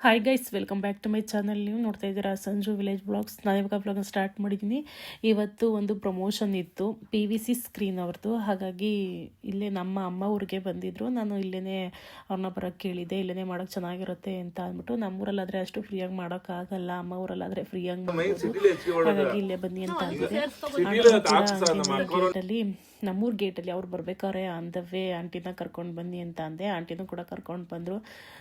Hi guys welcome back to my channel ನೀವು ನೋಡ್ತಾ ಇದ್ದೀರಾ ಸಂಜು ವಿಲೇಜ್ ಬ್ಲಾಗ್ಸ್ ನಾನು ಇವಾಗ ಬ್ಲಾಗ್ನ ಸ್ಟಾರ್ಟ್ ಮಾಡಿದ್ದೀನಿ ಇವತ್ತು ಒಂದು ಪ್ರಮೋಷನ್ ಇತ್ತು ಪಿ ವಿ ಸಿ ಸ್ಕ್ರೀನ್ ಅವ್ರದ್ದು ಹಾಗಾಗಿ ಇಲ್ಲೇ ನಮ್ಮ ಅಮ್ಮ ಊರಿಗೆ ಬಂದಿದ್ರು. ನಾನು ಇಲ್ಲೇ ಅವ್ರನ್ನ ಬರೋಕ್ಕೆ ಕೇಳಿದೆ ಇಲ್ಲೇ ಮಾಡೋಕ್ಕೆ ಚೆನ್ನಾಗಿರುತ್ತೆ ಅಂತ ಅಂದ್ಬಿಟ್ಟು ನಮ್ಮೂರಲ್ಲಾದರೆ ಅಷ್ಟು ಫ್ರೀಯಾಗಿ ಮಾಡೋಕ್ಕಾಗಲ್ಲ ಅಮ್ಮ ಊರಲ್ಲಾದರೆ ಫ್ರೀಯಾಗಿ ಮಾಡ್ಬೋದು. ಹಾಗಾಗಿ ಇಲ್ಲೇ ಬನ್ನಿ ಅಂತ ಅಂದಿದೆ ಗೇಟಲ್ಲಿ ನಮ್ಮೂರ ಗೇಟಲ್ಲಿ ಅವ್ರು ಬರಬೇಕಾರೆ ಆನ್ ದ ವೇ ಆಂಟಿನ ಕರ್ಕೊಂಡು ಬನ್ನಿ ಅಂತ ಅಂದೆ. ಆಂಟಿನೂ ಕೂಡ ಕರ್ಕೊಂಡು ಬಂದರು.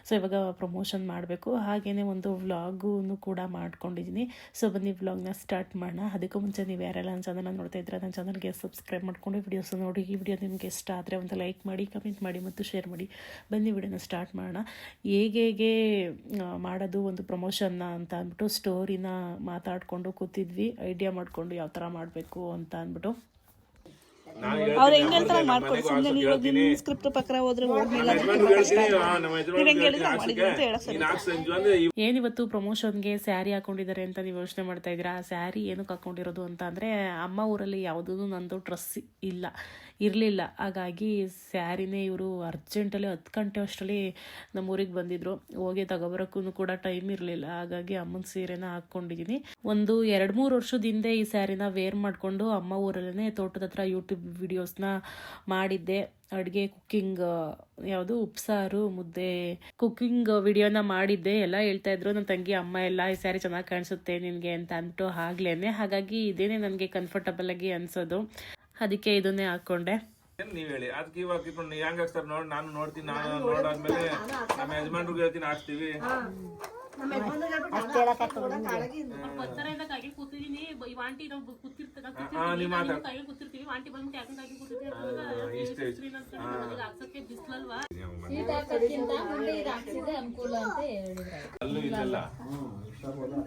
ಸೊ ಇವಾಗ ಪ್ರಮೋಷನ್ ಮಾಡಬೇಕು. ಹಾಗೇ ಒಂದು ವ್ಲಾಗೂ ಕೂಡ ಮಾಡ್ಕೊಂಡಿದ್ದೀನಿ. ಸೊ ಬನ್ನಿ ವ್ಲಾಗ್ನ ಸ್ಟಾರ್ಟ್ ಮಾಡೋಣ. ಅದಕ್ಕೂ ಮುಂಚೆ ನೀವು ಯಾರೆಲ್ಲ ನನ್ನ ಚಾನಲ್ನ ನೋಡ್ತಾ ಇದ್ರೆ ನನ್ನ ಚಾನಲ್ಗೆ ಸಬ್ಸ್ಕ್ರೈಬ್ ಮಾಡ್ಕೊಂಡು ವಿಡಿಯೋಸ್ ನೋಡಿ. ಈ ವಿಡಿಯೋ ನಿಮಗೆ ಇಷ್ಟ ಆದರೆ ಒಂದು ಲೈಕ್ ಮಾಡಿ ಕಮೆಂಟ್ ಮಾಡಿ ಮತ್ತು ಶೇರ್ ಮಾಡಿ. ಬನ್ನಿ ವಿಡಿಯೋನ ಸ್ಟಾರ್ಟ್ ಮಾಡೋಣ. ಹೇಗೆ ಹೇಗೆ ಮಾಡೋದು ಒಂದು ಪ್ರಮೋಷನ್ನ ಅಂತ ಅಂದ್ಬಿಟ್ಟು ಸ್ಟೋರಿನ ಮಾತಾಡಿಕೊಂಡು ಕೂತಿದ್ವಿ. ಐಡಿಯಾ ಮಾಡಿಕೊಂಡು ಯಾವ ಥರ ಮಾಡಬೇಕು ಅಂತ ಅಂದ್ಬಿಟ್ಟು. ಅವ್ರು ಹೆಂಗ್ ಹೇಳ್ತಾರೆ ಮಾಡ್ಕೊಡಿ ಸುಮ್ಮನೆ ನೀವು ನಿಮ್ಮ ಸ್ಕ್ರಿಪ್ಟ್ ಪ್ರಕಾರ ಹೋದ್ರೆ ಹೋಗ್ಲಿಲ್ಲ ನೀವ್ ಹೆಂಗ್ ಹೇಳಿದ್ರೆ ಹಂಗ್ ಮಾಡಿದ್ವಿ ಅಂತ ಹೇಳಕ್ ಸರಿ ಏನಿವತ್ತು ಪ್ರಮೋಷನ್ಗೆ ಸ್ಯಾರಿ ಹಾಕೊಂಡಿದ್ದಾರೆ ಅಂತ ನೀವು ಯೋಚನೆ ಮಾಡ್ತಾ ಇದ್ದೀರಾ? ಆ ಸ್ಯಾರಿ ಏನಕ್ಕೆ ಹಾಕೊಂಡಿರೋದು ಅಂತ ಅಂದ್ರೆ ಅಮ್ಮ ಊರಲ್ಲಿ ಯಾವುದೂ ನಂದು ಡ್ರೆಸ್ ಇಲ್ಲ. ಇರಲಿಲ್ಲ. ಹಾಗಾಗಿ ಸ್ಯಾರಿನೇ ಇವರು ಅರ್ಜೆಂಟಲ್ಲಿ ಹತ್ತು ಗಂಟೆ ಅಷ್ಟರಲ್ಲಿ ನಮ್ಮ ಊರಿಗೆ ಬಂದಿದ್ರು. ಹೋಗಿ ತಗೋಬರೋಕ್ಕೂ ಕೂಡ ಟೈಮ್ ಇರಲಿಲ್ಲ. ಹಾಗಾಗಿ ಅಮ್ಮನ ಸೀರೆನ ಹಾಕ್ಕೊಂಡಿದ್ದೀನಿ ಒಂದು ಎರಡು ಮೂರು ವರ್ಷದ ಹಿಂದೆ ಈ ಸ್ಯಾರಿನ ವೇರ್ ಮಾಡಿಕೊಂಡು ಅಮ್ಮ ಊರಲ್ಲೇ ತೋಟದ ಹತ್ರ ಯೂಟ್ಯೂಬ್ ವಿಡಿಯೋಸ್ನ ಮಾಡಿದ್ದೆ. ಅಡುಗೆ ಕುಕ್ಕಿಂಗ್ ಯಾವುದು ಉಪ್ಸಾರು ಮುದ್ದೆ ಕುಕ್ಕಿಂಗ್ ವಿಡಿಯೋನ ಮಾಡಿದ್ದೆ. ಎಲ್ಲ ಹೇಳ್ತಾ ಇದ್ರು ನನ್ನ ತಂಗಿ, ಅಮ್ಮ ಎಲ್ಲ ಈ ಸ್ಯಾರಿ ಚೆನ್ನಾಗಿ ಕಾಣಿಸುತ್ತೆ ನಿನಗೆ ಅಂತ ಅಂದ್ಬಿಟ್ಟು ಆಗ್ಲೇ ಹಾಗಾಗಿ ಇದೇನೆ ನನಗೆ ಕಂಫರ್ಟಬಲ್ ಆಗಿ ಅನ್ಸೋದು. ಅದಕ್ಕೆ ಇದನ್ನೇ ಹಾಕೊಂಡೆ. ನೀವು ಹೇಳಿ? ಅದಕ್ಕೆ ಇವಾಗ ಇಟ್ಕೊಂಡು ನೀವ್ ನೋಡಿ ಹಾಕ್ತಾರ ನೋಡ್ ನಾನು ನೋಡ್ತೀನಿ ನಾನು ನೋಡಾದ್ಮೇಲೆ ನಮ್ಮ ಯಜಮಾನ್ರಿಗೆ ಹೇಳ್ತೀನಿ ಹಾಕ್ತೀವಿ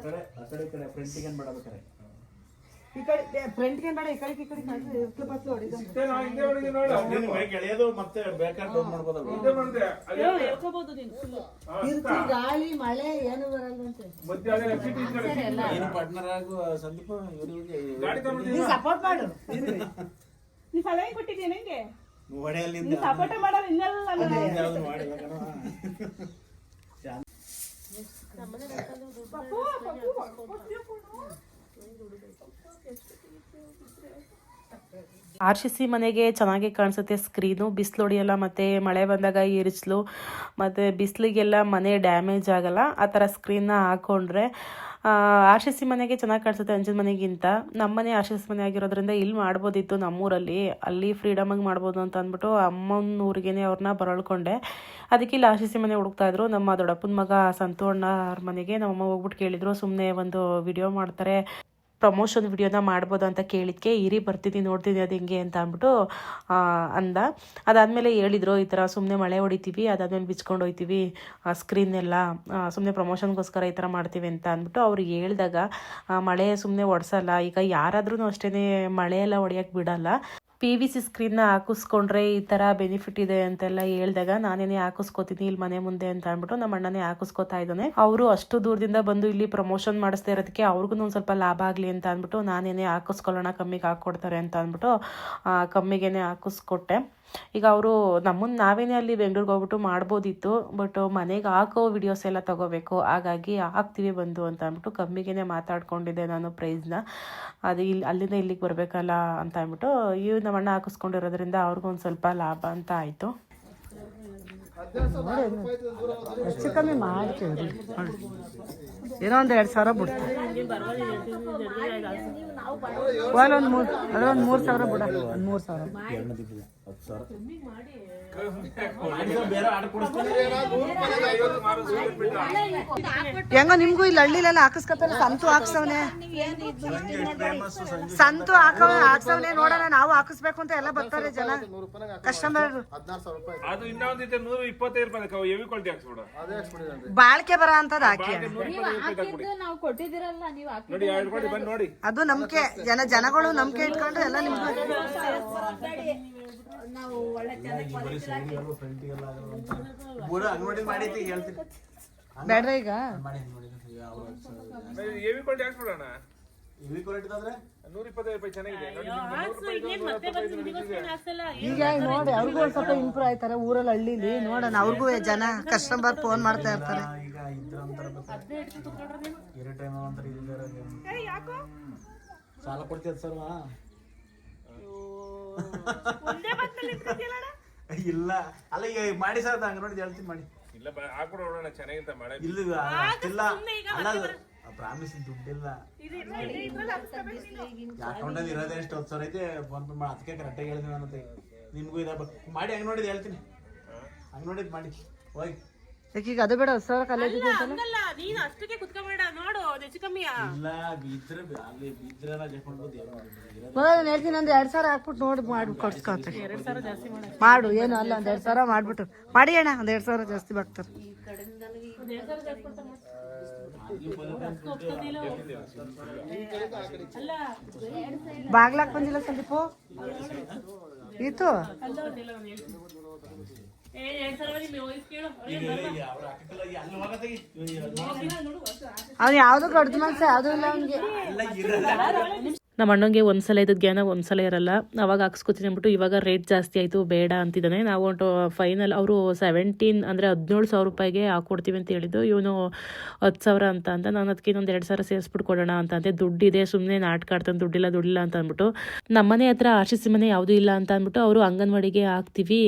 ಕಡೆ ಆ ಕಡೆ ಇಷ್ಟ ಏನ್ ಇದೆಲ್ಲ ಈ ಕಡೆ ಫ್ರಂಟ್ ಬೇಡ ಈ ಕಡೆ ಈ ಕಡೆ. ಎಳೆಯೋದು ಮತ್ತೆ ಬೇಕಾದ್ರೆ ಮಾಡ್ಬೋದಲ್ಲ ಹೇಳ್ಕೋಬಹುದು ನೀನು ಗಾಳಿ ಮಳೆ ಏನು ಬರಲ್ವಂತೆ ನೀನು ಪಾರ್ಟ್ನರ್ ಆಗು ಸಂದೀಪ ಇವ್ರಿಗೆ ಸಪೋರ್ಟ್ ಮಾಡು ನೀ ಸಲಹೆ ಕೊಟ್ಟಿದ್ದೀನಿ ಹೆಂಗೆ ಹೊಡೆಯಲ್ಲಿ ನೀ ಸಪೋರ್ಟ್ ಇನ್ನೆಲ್ಲ. ಆರ್ ಸಿ ಸಿ ಮನೆಗೆ ಚೆನ್ನಾಗಿ ಕಾಣಿಸುತ್ತೆ ಸ್ಕ್ರೀನು ಬಿಸಿಲು ಹೊಡಿಯಲ್ಲ ಮತ್ತು ಮಳೆ ಬಂದಾಗ ಇರಿಸ್ಲು, ಮತ್ತು ಬಿಸಿಲಿಗೆಲ್ಲ ಮನೆ ಡ್ಯಾಮೇಜ್ ಆಗಲ್ಲ. ಆ ಥರ ಸ್ಕ್ರೀನ್ನ ಹಾಕ್ಕೊಂಡ್ರೆ ಆರ್ ಸಿ ಸಿ ಮನೆಗೆ ಚೆನ್ನಾಗಿ ಕಾಣಿಸುತ್ತೆ ಅಂಜಿನ ಮನೆಗಿಂತ. ನಮ್ಮ ಮನೆ ಆರ್ ಸಿ ಸಿ ಮನೆ ಆಗಿರೋದ್ರಿಂದ ಇಲ್ಲಿ ಮಾಡ್ಬೋದಿತ್ತು ನಮ್ಮೂರಲ್ಲಿ. ಅಲ್ಲಿ ಫ್ರೀಡಮಾಗಿ ಮಾಡ್ಬೋದು ಅಂತ ಅಂದ್ಬಿಟ್ಟು ಅಮ್ಮನ ಊರಿಗೆ ಅವ್ರನ್ನ ಬರಳ್ಕೊಂಡೆ ಅದಕ್ಕೆ ಇಲ್ಲಿ ಆರ್ ಸಿ ಸಿ ಮನೆ ಹುಡುಕ್ತಾಯಿದ್ರು ನಮ್ಮ ದೊಡ್ಡಪ್ಪನ ಮಗ ಸಂತು ಅಣ್ಣ ಅವ್ರ ಮನೆಗೆ. ನಮ್ಮಮ್ಮ ಹೋಗ್ಬಿಟ್ಟು ಕೇಳಿದ್ರು ಸುಮ್ಮನೆ ಒಂದು ವಿಡಿಯೋ ಮಾಡ್ತಾರೆ. ಪ್ರಮೋಷನ್ ವಿಡಿಯೋನ ಮಾಡ್ಬೋದು ಅಂತ ಕೇಳಿದ್ಕೆ, ಇರಿ ಬರ್ತೀನಿ ನೋಡ್ತೀನಿ ಅದು ಹೆಂಗೆ? ಅಂತ ಅಂದ್ಬಿಟ್ಟು ಅಂದ. ಅದಾದಮೇಲೆ ಹೇಳಿದ್ರು, ಈ ಥರ ಸುಮ್ಮನೆ ಮಳೆ ಹೊಡಿತೀವಿ, ಅದಾದಮೇಲೆ ಬಿಚ್ಕೊಂಡು ಹೋಯ್ತೀವಿ ಸ್ಕ್ರೀನ್ ಎಲ್ಲ ಸುಮ್ಮನೆ ಪ್ರಮೋಷನ್ಗೋಸ್ಕರ ಈ ಥರ ಮಾಡ್ತೀವಿ ಅಂತ ಅಂದ್ಬಿಟ್ಟು ಅವ್ರು ಹೇಳಿದಾಗ ಮಳೆ ಸುಮ್ಮನೆ ಒಡ್ಸಲ್ಲ, ಈಗ ಯಾರಾದ್ರೂ ಅಷ್ಟೇ ಮಳೆ ಎಲ್ಲ ಹೊಡೆಯೋಕ್ಕೆ ಬಿಡಲ್ಲ. ಪಿ ವಿ ಸಿ ಸ್ಕ್ರೀನ್ನ ಹಾಕಿಸ್ಕೊಂಡ್ರೆ ಈ ಥರ ಬೆನಿಫಿಟ್ ಇದೆ ಅಂತೆಲ್ಲ ಹೇಳಿದಾಗ ನಾನೇನೇ ಹಾಕಿಸ್ಕೋತೀನಿ ಇಲ್ಲಿ ಮನೆ ಮುಂದೆ ಅಂತ ಅಂದ್ಬಿಟ್ಟು ನಮ್ಮ ಅಣ್ಣನೇ ಹಾಕಿಸ್ಕೋತಾ ಇದ್ದಾನೆ. ಅವರು ಅಷ್ಟು ದೂರದಿಂದ ಬಂದು ಇಲ್ಲಿ ಪ್ರಮೋಷನ್ ಮಾಡಿಸ್ತಾ ಇರೋದಕ್ಕೆ ಅವ್ರಿಗೂ ಒಂದು ಸ್ವಲ್ಪ ಲಾಭ ಆಗಲಿ ಅಂತ ಅಂದ್ಬಿಟ್ಟು ನಾನೇನೇ ಹಾಕಿಸ್ಕೊಳ್ಳೋಣ, ಕಮ್ಮಿಗೆ ಹಾಕ್ಕೊಡ್ತಾರೆ ಅಂತ ಅಂದ್ಬಿಟ್ಟು ಕಮ್ಮಿಗೇನೆ ಹಾಕಿಸ್ಕೊಟ್ಟೆ. ಈಗ ಅವರು ನಮ್ಮನ್ನು ನಾವೇನೇ ಅಲ್ಲಿ ಬೆಂಗಳೂರಿಗೆ ಹೋಗ್ಬಿಟ್ಟು ಮಾಡ್ಬೋದಿತ್ತು ಬಟ್ ಮನೆಗೆ ಹಾಕೋ ವಿಡಿಯೋಸ್ ಎಲ್ಲ ತಗೋಬೇಕು ಹಾಗಾಗಿ ಹಾಕ್ತೀವಿ ಬಂದು ಅಂತ ಅಂದ್ಬಿಟ್ಟು ಕಮ್ಮಿಗೆ ಮಾತಾಡ್ಕೊಂಡಿದ್ದೆ ನಾನು ಪ್ರೈಸ್ನ ಅದು ಇಲ್ಲಿ ಅಲ್ಲಿಂದ ಇಲ್ಲಿಗೆ ಬರಬೇಕಲ್ಲ ಅಂತ ಅಂದ್ಬಿಟ್ಟು ಇವ್ ನಮ್ಮ ಅಣ್ಣ ಹಾಕಿಸ್ಕೊಂಡಿರೋದ್ರಿಂದ ಅವ್ರಿಗೊಂದು ಸ್ವಲ್ಪ ಲಾಭ ಅಂತ ಆಯಿತು. ಹೆಚ್ಚು ಕಮ್ಮಿ ಮಾಡ್ತೀವಿ. ಏನೋ ಒಂದು ಎರಡು ಸಾವಿರ ಬಿಡ್ತೀವಿ ಒಂದು ಮೂರು ಅದ್ರೊಂದು ಮೂರು ಸಾವಿರ ಬಿಡ. ಒಂದು ಮೂರು ಸಾವಿರ. ಹೆಂಗ ನಿಮ್ಗೂ ಇಲ್ಲಿ ಹಳ್ಳಿಲೆಲ್ಲ ಹಾಕಿಸ್ಕೊತಾರೆ. ಸಂತು ಹಾಕ್ಸವ್ನೆ. ಸಂತು ಹಾಕವ ಹಾಕ್ಸವ್ನೆ. ನೋಡೋಣ ನಾವು ಹಾಕಿಸ್ಬೇಕು ಅಂತ ಎಲ್ಲ ಬರ್ತಾರೆ ಜನ. ಕಸ್ಟಮರ್ ಬಾಳ್ಕೆ ಬರ ಅಂತದ್ ಹಾಕಿ. ರೂಪಾಯಿ ನಾವು ಕೊಟ್ಟಿದ್ದೀರಲ್ಲ ನೀವು ನೋಡಿ ಎರಡು ಕೋಟಿ ಬಂದು ನೋಡಿ ಅದು ನಂಬಿಕೆ ಜನ ಜನಗಳು ನಂಬಿಕೆ ಇಟ್ಕೊಂಡ್ರೆ ಎಲ್ಲ ನಿಮ್ಗೆ ಪೂರ ಅಂಗಡಿ ಮಾಡೈತಿ ಹೇಳ್ತೀನಿ ಬೇಡ್ರ ಈಗ ಏವಿ ಕ್ವಾಲಿಟಿ ಹಾಕ್ಸ್ಬಿಡೋಣ ಹೆವಿ ಕ್ವಾಲಿಟಿ ಆದ್ರೆ ನೂರ ಇಪ್ಪತ್ತೈದು ರೂಪಾಯಿ ಚೆನ್ನಾಗಿದೆ. ಈಗ ನೋಡಿ ಅವ್ರಿಗೂ ಒಂದ್ ಸ್ವಲ್ಪ ಇಂಪ್ರೂವ್ ಆಯ್ತಾರೆ ಊರಲ್ಲಿ ಹಳ್ಳಿಲಿ. ನೋಡೋಣ ಅವ್ರಿಗೂ ಜನ ಕಸ್ಟಮರ್ ಫೋನ್ ಮಾಡ್ತಾ ಇರ್ತಾರೆ. ಈಗ ಇದ್ರ ಅಂತಾರ ಎರಡು ಟೈಮ್ ಅಂತಾರೆ ಇದ್ದಾರೆ ಸಾಲ ಕೊಡ್ತೀಯ ಸರ್ ಇಲ್ಲ. ಅಲ್ಲ ಈಗ ಮಾಡಿ ಸರ್ ಹಂಗ ನೋಡಿ ಹೇಳ್ತೀನಿ ಮಾಡಿ. ಇಲ್ಲ ಹಾಕೊಡೋಣ ಚೆನ್ನಾಗಿಂತ ಮಾಡಿ. ಇಲ್ಲ ಇಲ್ಲ ಅಲ್ಲ ಪ್ರಾಮಿಸ್ ದುಡ್ಡಿಲ್ಲ. ಅಕೌಂಟಲ್ಲಿ ಇರೋದೇ ಎಷ್ಟು ಹತ್ತು ಸಾವಿರ ಐತೆ ಫೋನ್ ಪೇ ಮಾಡಿ ಅದಕ್ಕೆ ಕರೆಕ್ಟಾಗಿ ಹೇಳಿದ್ವಿ ಅನ್ನತ್ತೆ ನಿಮ್ಗೂ ಇದೆ ಮಾಡಿ ಹಂಗೆ ನೋಡಿದ್ ಹೇಳ್ತೀನಿ. ಹಂಗೆ ನೋಡಿದ್ ಮಾಡಿ. ಹೋಗಿ ಈಗ ಅದು ಬೇಡ ಹೊಸ ಕಾಲೇಜ್ ಅಂತಲ್ಲ? ನೀನು ಅಷ್ಟಕ್ಕೆ ಕುತ್ಕೋಬೇಡ. ನೋಡು ಹೆಚ್ಚು ಕಮ್ಮಿಯಾ ಇಲ್ಲ ಬಿದ್ರೆ ಬಿ- ಅಲ್ಲಿ ಬಿದ್ರೆ ಜಸ್ಟ್ ಮಾಡ್ಬೋದು ಏನು ಮಾಡ್ಬೋದು. ಮೊದಲು ನಾನು ಹೇಳ್ತೀನಿ ಒಂದು ಎರಡು ಸಾವಿರ ಹಾಕ್ಬಿಟ್ಟು ನೋಡಿ ಮಾಡಿ ಜಾಸ್ತಿ ಮಾಡು ಏನು ಅಲ್ಲ ಒಂದು ಎರಡು ಸಾವಿರ ಮಾಡ್ಬಿಟ್ಟು. ಮಾಡಿ ಅಣ್ಣ ಒಂದು ಎರಡು ಸಾವಿರ ಜಾಸ್ತಿ ಬರ್ತಾರೆ ಬಾಗ್ಲಾಕ್ ಬಂದಿಲ್ಲ ಸಂದೀಪು? ಇತ್ತು ಅವ್ನು ಯಾವ್ದು ಕಡ್ದು ಮನ್ಸ ಯಾವ್ದು ಇಲ್ಲ ಅವ್ನಿಗೆ. ನಮ್ಮ ಅಣ್ಣಂಗೆ ಒಂದ್ಸಲ ಇದ್ದದ್ದು ಜ್ಞಾನ ಒಂದ್ಸಲ ಇರಲ್ಲ. ಅವಾಗ ಹಾಕ್ಸ್ಕೊತೀನಿ ಅಂದ್ಬಿಟ್ಟು ಇವಾಗ ರೇಟ್ ಜಾಸ್ತಿ ಆಯಿತು, ಬೇಡ ಅಂತಿದ್ದಾನೆ. ನಾವು ಫೈನಲ್ ಅವರು ಸೆವೆಂಟೀನ್ ಅಂದರೆ ಹದಿನೇಳು ಸಾವಿರ ರೂಪಾಯಿಗೆ ಹಾಕ್ಕೊಡ್ತೀವಿ ಅಂತ ಹೇಳಿದ್ದು. ಇವನು ಹತ್ತು ಸಾವಿರ ಅಂತ ಅಂತ ನಾನು ಅದಕ್ಕೆ ಇನ್ನೊಂದು ಎರಡು ಸಾವಿರ ಸೇರಿಸ್ಬಿಟ್ಟು ಕೊಡೋಣ ಅಂತ ಅಂದೆ. ದುಡ್ಡಿದೆ ಸುಮ್ಮನೆ ನಾಟಕ ಆಡ್ತಾನೆ ದುಡ್ಡಿಲ್ಲ ದುಡ್ಡಿಲ್ಲ ಅಂತ ಅಂದ್ಬಿಟ್ಟು. ನಮ್ಮನೆ ಹತ್ರ ಆಶಿಸಿ ಮನೆ ಯಾವುದೂ ಇಲ್ಲ ಅಂತ ಅಂದ್ಬಿಟ್ಟು ಅವರು ಅಂಗನವಾಡಿಗೆ ಹಾಕ್ತೀವಿ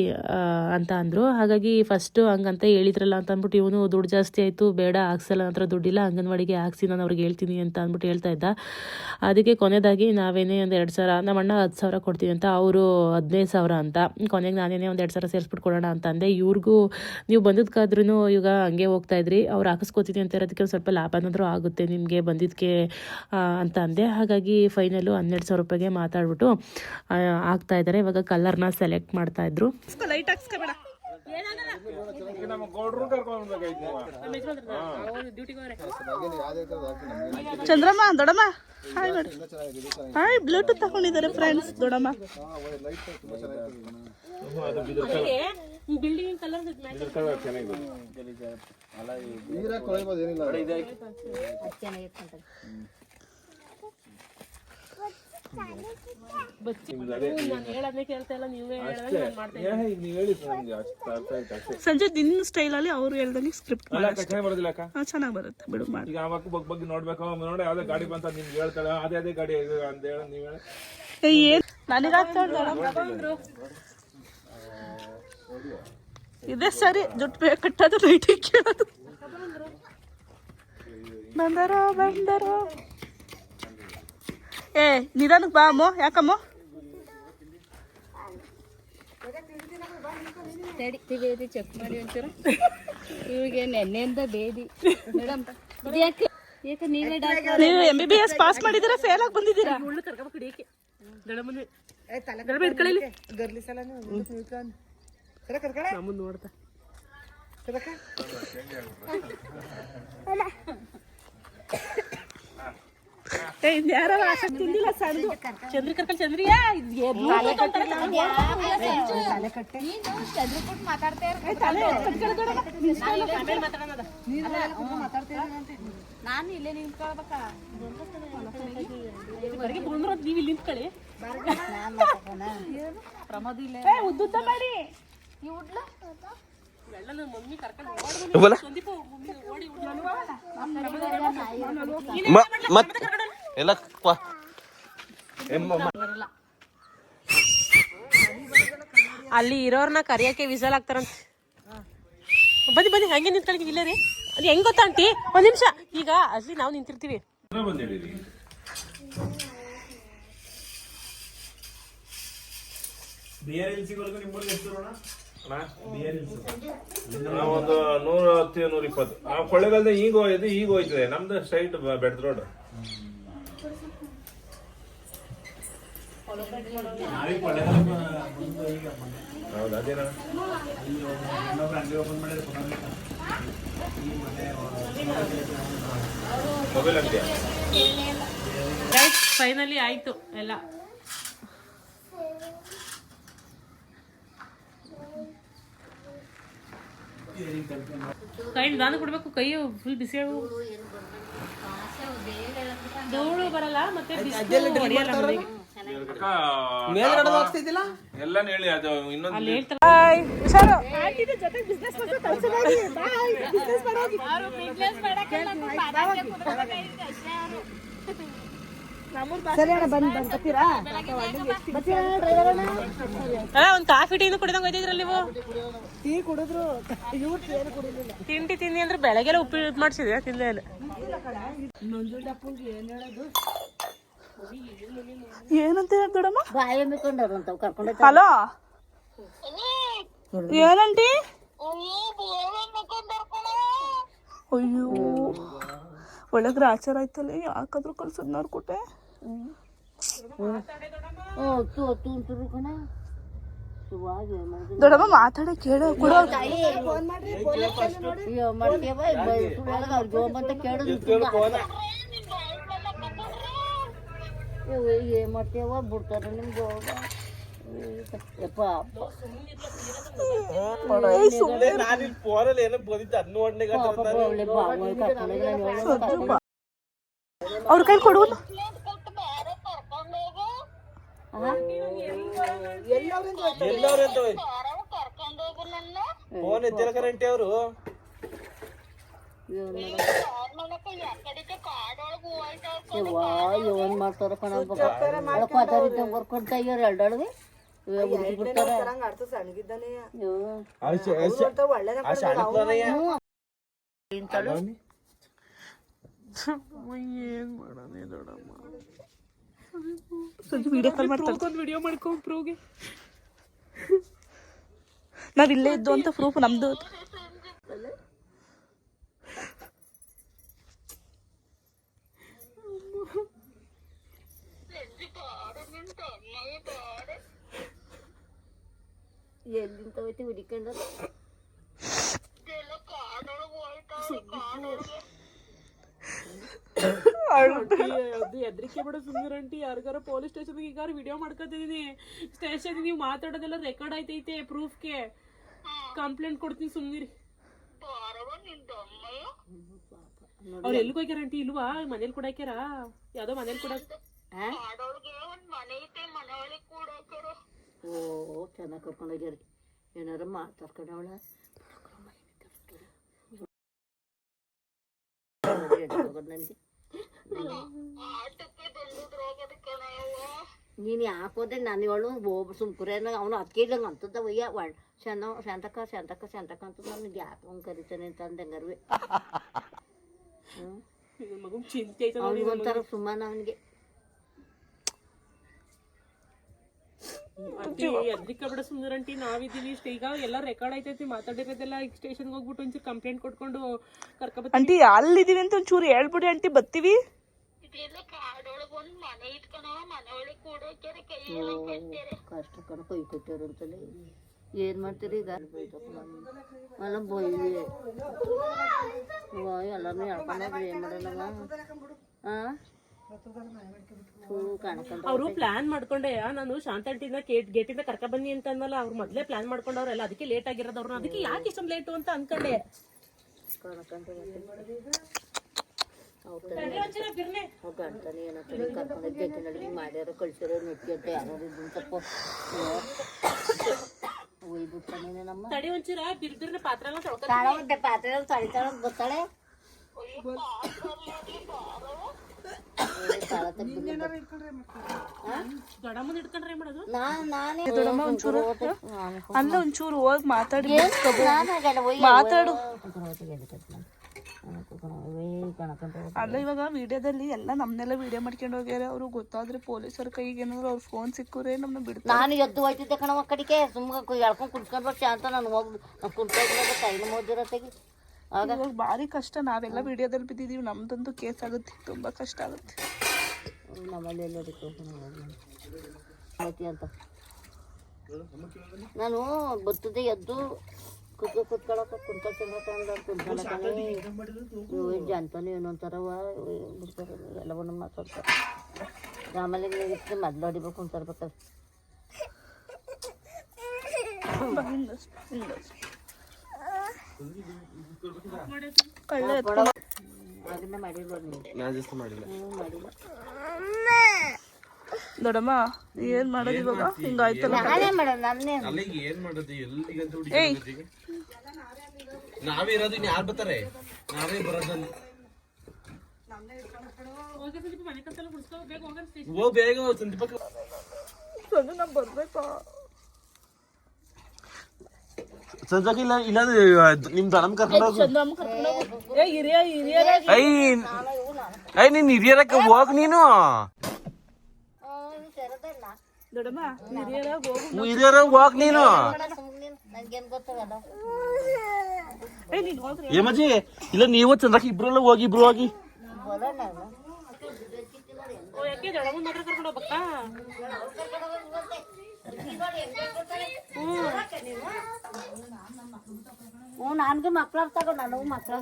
ಅಂತ ಅಂದರು. ಹಾಗಾಗಿ ಫಸ್ಟು ಹಂಗಂತ ಹೇಳಿದ್ರಲ್ಲ ಅಂತ ಅಂದ್ಬಿಟ್ಟು ಇವನು ದುಡ್ಡು ಜಾಸ್ತಿ ಆಯಿತು, ಬೇಡ, ಹಾಕ್ಸಲ್ಲ ಹತ್ರ ದುಡ್ಡಿಲ್ಲ, ಅಂಗನವಾಡಿಗೆ ಹಾಕ್ಸಿ, ನಾನು ಅವ್ರಿಗೆ ಹೇಳ್ತೀನಿ ಅಂತ ಅಂದ್ಬಿಟ್ಟು ಹೇಳ್ತಾ ಇದ್ದ. ಅದಕ್ಕೆ ಕೊನೆಯದಾಗಿ ನಾವೇನೇ ಒಂದು ಎರಡು ಸಾವಿರ ನಮ್ಮ ಅಣ್ಣ ಹತ್ತು ಸಾವಿರ ಕೊಡ್ತೀವಿ ಅಂತ, ಅವರು ಹದಿನೈದು ಸಾವಿರ ಅಂತ. ಕೊನೆಗೆ ನಾನೇನೇ ಒಂದು ಎರಡು ಸಾವಿರ ಸೇರಿಸ್ಬಿಟ್ಟು ಕೊಡೋಣ ಅಂತ ಅಂದೆ. ಇವ್ರಿಗೂ ನೀವು ಬಂದಿದ್ದಕ್ಕಾದ್ರೂ ಈಗ ಹಂಗೆ ಹೋಗ್ತಾ ಇದ್ರಿ. ಅವ್ರು ಹಾಕಿಸ್ಕೋತೀನಿ ಅಂತ ಇರೋದಕ್ಕೆ ಒಂದು ಸ್ವಲ್ಪ ಲಾಭನಾದರೂ ಆಗುತ್ತೆ ನಿಮಗೆ ಬಂದಿದ್ದಕ್ಕೆ ಅಂತ ಅಂದೆ. ಹಾಗಾಗಿ ಫೈನಲು ಹನ್ನೆರಡು ಸಾವಿರ ರೂಪಾಯಿಗೆ ಮಾತಾಡ್ಬಿಟ್ಟು ಆಗ್ತಾ ಇದ್ದಾರೆ ಇವಾಗ ಕಲರ್ನ ಸೆಲೆಕ್ಟ್ ಮಾಡ್ತಾಯಿದ್ರು ಲೈಟ್ ಹಾಕ್ಸ್ಕೊಬೇಡ. ನಮ್ಮ ಗೌಡ್ರು. ಚಂದ್ರಮ್ಮ ದೊಡಮ್ಮ ಹಾಯ್ ನೋಡಿ ಹಾಯ್ ಬ್ಲೂಟೂತ್ ತಗೊಂಡಿದ್ದಾರೆ ಫ್ರೆಂಡ್ಸ್ ದೊಡಮ್ಮ ಬಿಲ್ಡಿಂಗ್ ಕಲರ್ ಚೆನ್ನಾಗಿದೆ ನಾನು ಹೇಳೋದನ್ನೇ ಕೇಳ್ತಾ ಇಲ್ಲ ನೀವೇ ಅಷ್ಟೇ ಏ, ಈಗ ನೀವು ಹೇಳಿ ನಮ್ಗೆ ಅಷ್ಟು ಅರ್ಥ ಆಯ್ತು ಅಷ್ಟೇ ಸಂಜೆ ದಿನ ಸ್ಟೈಲಲ್ಲಿ ಅವ್ರು ಹೇಳ್ದಂಗೆ ಸ್ಕ್ರಿಪ್ಟ್ ಅಲ್ಲ ಚೆನ್ನಾಗಿ ಬರುತ್ತೆ. ಬಿಡು ಮಾಡಿ. ಈಗ ಅವಕ್ಕೆ ಬಗ್ಗೆ ಬಗ್ಗೆ ನೋಡ್ಬೇಕು ನೋಡಿ ಯಾವ್ದೇ ಗಾಡಿ ಬಂತ ನಿಮ್ಗೆ ಹೇಳ್ತಾಳೆ ಅದೇ ಅದೇ ಗಾಡಿ ಅಂತ ಹೇಳಿ ನೀವು ಹೇಳಿ. ಇದೇ ಸರಿ ದುಡ್ಡು ಬೇಗ ಕಟ್ಟೋದು ಕೇಳೋದು. ಬಂದರೋ ಬಂದರೋ. ಏ ನಿಧಾನಕ್ಕೆ ಬಾ ಅಮ್ಮ ಯಾಕಮ್ಮ ಬೇದಿ ಚೆಕ್ ಮಾಡಿ ಒಂಚೂರು. ಇವ್ರಿಗೆ ನೆನ್ನೆಯಿಂದ ಬೇದಿ. ಮೇಡಮ್ ಯಾಕೆ? ಯಾಕೆ ನೀವೇ ಡಾಕ್ಟರ್? ನೀವು M B B S pass ಮಾಡಿದ್ದೀರಾ ಫೇಲ್ ಆಗಿ ಬಂದಿದ್ದೀರಾ? ಗರ್ಲಿ ಸಲ ನೋಡ್ತಾ ಏ ಇನ್ಯಾರೋ ತಿಂದಿಲ್ಲ ಚಂದ್ರಿ ಕರ್ಕಲ್ ಚಂದ್ರಿಯಾ? ನಾನು ಇಲ್ಲೇ ನಿಂತ್ಕೊಳ್ಬೇಕಾ? ನೀವು ಇಲ್ಲಿ ನಿಂತ್ಕೊಳ್ಳಿ ಪ್ರಮೋದ್ ಇಲ್ಲೇ ಏ ಉದ್ದುದ್ದ ಮಾಡಿ. ಈ ಉಡ್ಲ ಮಮ್ಮಿ ಕರ್ಕೊಂಡು ಸಂದೀಪು ಮಮ್ಮಿ ಓಡಿ ಎಲ್ಲ ಅಲ್ಲಿ ಇರೋರ್ನ ಕರಿಯಕ್ಕೆ ವಿಸಲ್ ಆಗ್ತಾರಂತ ಬನ್ನಿ ಬನ್ನಿ ಹಂಗೆ ನಿಂತ್ಕೊಳ್ಳಿ ಇಲ್ಲ ರೀ. ಅದು ಹೆಂಗ್ ಗೊತ್ತಾ ಆಂಟಿ? ಒಂದ್ ನಿಮಿಷ. ಈಗ ಅಲ್ಲಿ ನಾವು ನಿಂತಿರ್ತೀವಿ. ನಾವೊಂದು ನೂರ ಹತ್ತು ನೂರ ಇಪ್ಪತ್ತು ಕೊಳ್ಳೆಗಾಲದ ಈಗ ಹೋಯ್ತು ಈಗ ಹೋಯ್ತದೆ. ನಮ್ದು ಸ್ಟ್ರೈಟ್ ಬೆಡ್ ರೋಡ್ ನಾವೀಗ ಕೊಳ್ಳೆಗಾಲ ಬಂದು ಈಗ ಮೊನ್ನೆ ಹೌದು ಅದೇನ ಅಲ್ಲಿ ಒಬ್ಬ ಇನ್ನೊಬ್ರು ಅಂಗಡಿ ಓಪನ್ ಮಾಡಿದ್ರೆ ಪುನಃ ಮೊಬೈಲ್ ರೈಟ್ ಫೈನಲಿ ಆಯ್ತು ಎಲ್ಲ. ಕೈ ದಾನ ಕೊಡ್ಬೇಕು ಕೈ ಫುಲ್ ಬಿಸಿ ಧೂಳು ಬರಲ್ಲ ಮತ್ತೆ ಬಿಸಿಲು ಹೊಡೆಯಲ್ಲ ಮೇಲ್ಗಡೆ ಹೋಗ್ತಿದ್ದಿಲ್ಲ ಎಲ್ಲಾನು ಹೇಳಿ ಅದು ಇನ್ನೊಂದು ಹುಷಾರು. ಸರಿ ಅಣ್ಣ ಬಂದು ಬಂದು ಬರ್ತೀರಾ? ಬರ್ತೀರಾ ಡ್ರೈವರ್ ಅಣ್ಣ? ಅಣ್ಣ ಒಂದ್ ಕಾಫಿ ಟೀನು ಕುಡಿದಂಗ್ ಹೋಯ್ತಿದ್ರಲ್ಲ ನೀವು? ಟೀ ಕುಡಿದ್ರು. ಇವ್ರು ಏನು ಕುಡಿಲಿಲ್ಲ. ತಿಂಡಿ ತಿಂದಿ ಅಂದ್ರೆ ಬೆಳಗ್ಗೆಲ್ಲ ಉಪ್ಪಿಟ್ಟು ಮಾಡ್ಸಿದ್ಯಾ? ತಿಂದೇ ಇಲ್ಲ. ಏನಂತ ಏನು ಬಾಯ ಮೇಕೊಂಡವ್ರು ಅಂತ ಕರ್ಕೊಂಡು ಹಲೋ ಏನಂಟಿ ಅಯ್ಯೋ ಒಳ್ಳೆ ಗ್ರಾಚಾರ ಆಯ್ತಲ್ಲ ಯಾಕಾದ್ರೂ ಕಳ್ಸದ್ನವ್ರು ಕೊಟ್ಟೆ ದೊಡ್ಡಮ್ಮ ಮಾತಾಡೋ ಕೇಳೋ ಕೊಡೋ ಏನ್ ಮಾಡ್ತೀವ ಬಿಡ್ತಾರೆ ನಿಮ್ಗೆ? ಯಪ್ಪ ಅವ್ರ ಕೈ ಕೊಡು. ಫೋನ್ ಎತ್ತಿರ ಕರೆಂಟಿ ಅವರು. ಏನ್ ಮಾಡ್ತಾರ ಕಣ ಪದಾರಿದ್ದಂಗ ಬರ್ಕೊಂತ ಇವ್ರು ಎರಡೊಳಗೆ ಬಿಡ್ತಾರ ವಿಡಿಯೋ ಕಾಲ್ ಮಾಡ್ಕೊಂಡು ವಿಡಿಯೋ ಮಾಡ್ಕೊ ಪ್ರೂವ್ಗೆ ನಾವ್ ಇಲ್ಲೇ ಇದ್ದು ಅಂತ ಪ್ರೂಫ್ ನಮ್ದು. ಎಲ್ಲಿಂದ ಹೋಯ್ತು ಹುಡಿಕೊಂಡ ಅದು ಹೆದರಿಕೆ ಬಿಡ ಸುಂದರ ಆಂಟಿ. ಯಾರಿಗಾರ ಪೊಲೀಸ್ ಸ್ಟೇಷನ್ ಈಗಾರ ವಿಡಿಯೋ ಮಾಡ್ಕೊತಿದೀನಿ. ಸ್ಟೇಷನ್ ನೀವು ಮಾತಾಡೋದೆಲ್ಲ ರೆಕಾರ್ಡ್ ಆಯ್ತೈತೆ ಪ್ರೂಫ್ಗೆ ಕಂಪ್ಲೇಂಟ್ ಕೊಡ್ತೀನಿ ಸುಮ್ನಿರಿ. ಅವ್ರು ಎಲ್ಲಿಗೆ ಹೋಗ್ಯಾರ ಆಂಟಿ? ಇಲ್ವಾ? ಮನೇಲಿ ಕೂಡ ಹಾಕ್ಯಾರ ಯಾವ್ದೋ ಮನೇಲಿ ಕೂಡ ಓ ಚೆನ್ನಾಗಿ ಕರ್ಕೊಂಡು ಹೋಗ್ಯಾರ ಏನಾರು ಮಾತಾಡ್ಕೊಂಡವಳ ನನಗೆ ನೀನು ಯಾಕೋದೆ ನಾನು ಹೇಳು ಸುಮ್ ಸುಮ್ಕುರೇನ ಅವನು ಇಲ್ಲಂಗೆ ಅಂತದ ಅಯ್ಯ ಒಳ್ ಶಾನ ಶಾಂತಕ್ಕ ಶಾಂತಕ್ಕ ಶಾಂತಕ್ಕ ಅಂತ ನನಗೆ ಯಾಕೆ ಅವ್ನು ಕರಿತಾನೆ ಅಂತ ಅಂದಂಗರ್ವಿ ಮಗು ಚಿಂತೆ ಸುಮ್ಮನೆ ಅವ್ನಿಗೆ. ಅವನಿಗೆ ಹೆದ್ರಿಕೆ ಬಿಡ ಸುಂದರ ಆಂಟಿ ನಾವಿದ್ದೀವಿ ಇಷ್ಟ. ಈಗ ಎಲ್ಲ ರೆಕಾರ್ಡ್ ಆಯ್ತೈತಿ ಮಾತಾಡಿರೋದೆಲ್ಲ ಈಗ ಸ್ಟೇಷನ್ಗೆ ಹೋಗ್ಬಿಟ್ಟು ಒಂಚೂರು ಕಂಪ್ಲೇಂಟ್ ಕೊಟ್ಕೊಂಡು ಕರ್ಕೊಬತ್ತೀನಿ ಆಂಟಿ ಅಲ್ಲಿದೀವಿ ಅಂತ ಒಂಚೂರು ಹೇಳ್ಬಿಡಿ ಆಂಟಿ ಬರ್ತೀವಿ? ಕಷ್ಟ ಕಣ ಕೈ ಅಂತಲೇ ಏನು ಮಾಡ್ತೀರಿ ಈಗ? ಅಲ್ಲ ಬೊಯ್ಲಿ ಎಲ್ಲರನ್ನೂ ಹೇಳ್ಕೊಂಡೋಗ್ರಿ ಏನು ಮಾಡೋಣ ಹಾಂ ಅವರು ಪ್ಲಾನ್ ಮಾಡ್ಕೊಂಡೆ ನಾನು ಶಾಂತ ಆಂಟಿನ ಗೇಟಿಂದ ಕರ್ಕ ಬನ್ನಿ ಅಂತ ಅನ್ನಲ್ಲ ಅವ್ರು ಮೊದ್ಲೇ ಪ್ಲಾನ್ ಮಾಡ್ಕೊಂಡವ್ರಲ್ಲ ಅದಕ್ಕೆ ಲೇಟ್ ಆಗಿರೋದು ಅವ್ರನ್ನ ಅದಕ್ಕೆ ಯಾಕೆ ಇಷ್ಟೊಂದು ಲೇಟು ಅಂತ ಅನ್ಕೊಂಡೆ. ಗಂಟನೆ ಕರ್ಕೊಂಡು ಮಾಡ್ಯಾರ ಕಳ್ಸಿರೋ ಯಾರು ನಮ್ಮ ತಡಿ ಒಂಚೂರ ಬಿರ್ಬಿರ್ನ ಪಾತ್ರ ಎಲ್ಲ ಪಾತ್ರೆ ತೊಳಿತಾಳ ಬರ್ತಾಳೆ ಅಲ್ಲ ಒಂಚೂರು ಹೋಗಿ ಮಾತಾಡಿ ಮಾತಾಡು. ಅಲ್ಲ ಇವಾಗ ವಿಡಿಯೋದಲ್ಲಿ ಎಲ್ಲ ನಮ್ನೆಲ್ಲ ವಿಡಿಯೋ ಮಾಡ್ಕೊಂಡು ಹೋಗ್ಯಾರ. ಅವ್ರು ಗೊತ್ತಾದ್ರೆ ಪೊಲೀಸರ ಕೈಗೆ ಏನಾದ್ರು ಅವ್ರ ಫೋನ್ ಸಿಕ್ಕುರೇ ನಮ್ಮನ್ನ ಬಿಡ್ತಾರೆ. ನಾನು ಎದ್ದು ಹೋಯ್ತಿದ್ದೆ ಕಣವ ಕಡೆಗೆ ಸುಮ್ಮನೆ ಎಳ್ಕೊಂಡು ಕುಡ್ಸ್ಕೊಂಡು ಬರ್ತಿ ಅಂತ ನಾನು ಹೋಗಿ ಕೈನ ಮೋದಿರತ್ತೆಗೆ ಆಗ ಇವಾಗ ಭಾರಿ ಕಷ್ಟ. ನಾವೆಲ್ಲ ವಿಡಿಯೋದಲ್ಲಿ ಬಿದ್ದಿದೀವಿ. ನಮ್ದೊಂದು ಕೇಸ್ ಆಗುತ್ತೆ. ತುಂಬಾ ಕಷ್ಟ ಆಗುತ್ತೆ. ನಮ್ಮಲ್ಲಿ ಎಲ್ಲದಕ್ಕೆ ಅಂತ. ನಾನು ಬರ್ತದೆ ಎದ್ದು ಕುತ್ಕೊ ಕುತ್ಕೊಳಕ ಕುಂತ ಕುಂತ್ಕೊಳಕನೇ ಜಂತನೇ ಏನೊಂಥರವ ಬಿಡ್ತಾರೆ. ಎಲ್ಲವನ್ನು ಮಾತಾಡ್ತಾರೆ. ಆಮೇಲೆ ಇಷ್ಟು ಮೊದ್ಲು ಹೊಡಿಬೇಕು ಅಂತ ಇರ್ಬೇಕಾದ್ರೆ ಅವಾಗಿಂದ ಮಾಡಿಲ್ವ ನೀವು ನಾನು ಜಾಸ್ತಿ ಮಾಡಿಲ್ಲ ಹ್ಞೂ ಮಾಡಿಲ್ಲ ದೊಡ್ಡಮ್ಮ ಏನ್ ಮಾಡೋದು ಇವಾಗ? ಹಿಂಗಾಯ್ತಲ್ಲ ನಾನೇ ಮಾಡೋದು ನನ್ನೇ ಅಲ್ಲಿಗೆ ಏನ್ ಮಾಡೋದು? ಎಲ್ಲಿಗಂತ ಹುಡುಗಿ ನಾವೇ ಇರೋದು ಇನ್ನು ಯಾರು ಬರ್ತಾರೆ? ನಾವೇ ಬರೋದನ್ನ ಓ ಬೇಗ ಸಂದೀಪಕ್ಕ. ಬರ್ಬೇಕಾ? ಸಂಜಾಕ ಇಲ್ಲ ಇಲ್ಲ ನಿಮ್ ದನಮ್ ಕರ್ಕೊಂಡು ಐ ಐ ನೀನ್ ಹಿರಿಯರಕ್ಕೆ ಹೋಗ್ ನೀನು. ಹಿರಿಯರ ಹೋಗು. ನೀನು. ಏಮಜಿ ಇಲ್ಲ ನೀವು ಚಂದ್ರಕ್ಕೆ ಇಬ್ರೆಲ್ಲ ಹೋಗಿ ಇಬ್ರು ಹೋಗಿ. ಯಾಕೆ ಹ್ಞೂ ನನಗೆ ಮಕ್ಳು ತಗೋ ನನಗೂ ಮಕ್ಳು